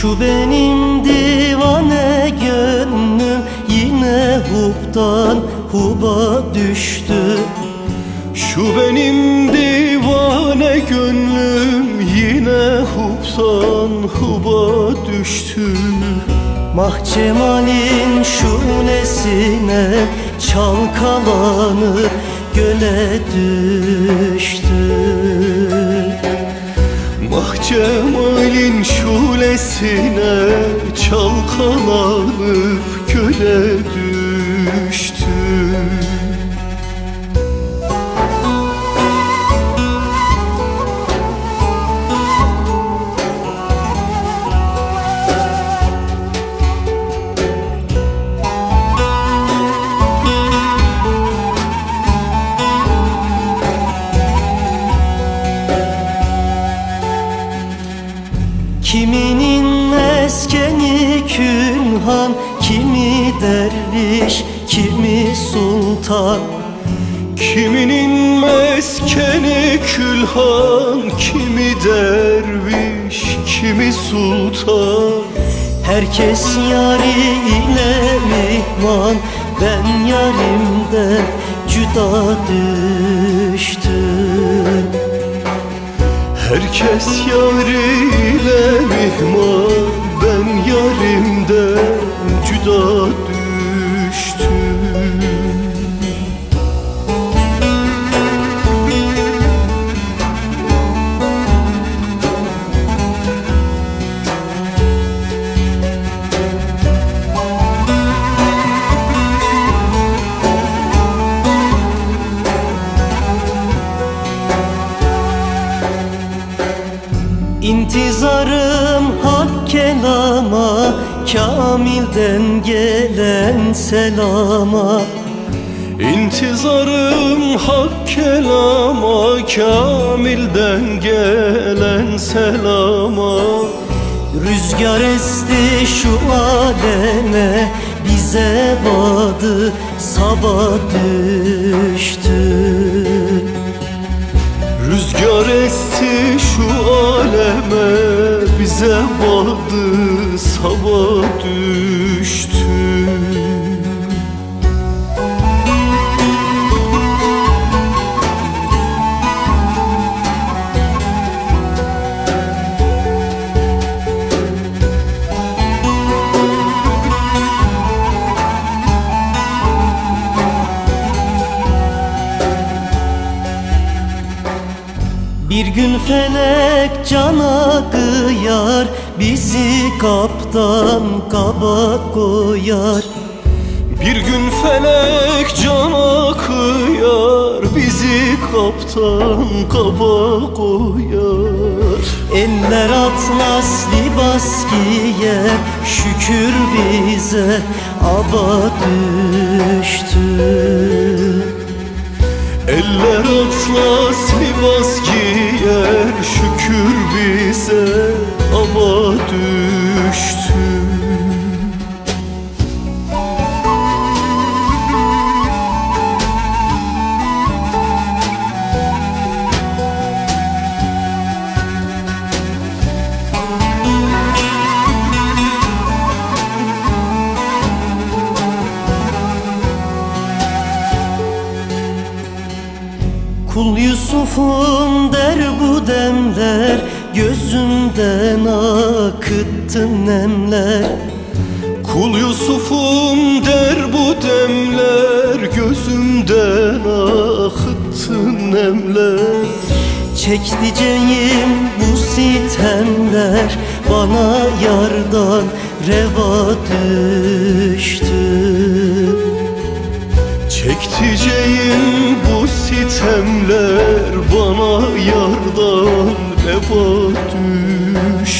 Şu benim divane gönlüm Yine huptan huba düştü. Şu benim divane gönlüm Yine hupsan huba düştü. Mahcemalin şulesine çalkalanıp göle düştü şulesine çalkalanıp göle düştü külhan Kimi derviş, kimi sultan. Kiminin meskeni külhan Kimi derviş, kimi sultan. Herkes yari ile mihman Ben yarimden cüda düştüm. Herkes yariyle mihman hak kelama Kamilden gelen selama. İntizarım hak kelama Kamilden gelen selama. Rüzgar esti şu aleme Bize vadı sabah düştü. Rüzgar esti şu aleme Bize vardı sabah düştü Bir gün felek cana kıyar Bizi kaptan kaba koyar. Bir gün felek cana kıyar Bizi kaptan kaba koyar. Eller atlas libas giyer Şükür bize aba düştü. Eller atlas libas bize ama düştü. Kul Yusuf'um der bu demler Gözümden akıttın nemler. Kul Yusuf'um der bu demler Gözümden akıttın nemler. Çekticeyim bu sitemler Bana yardan reva düştü. Çekticeyim bu sitemler Sefa düş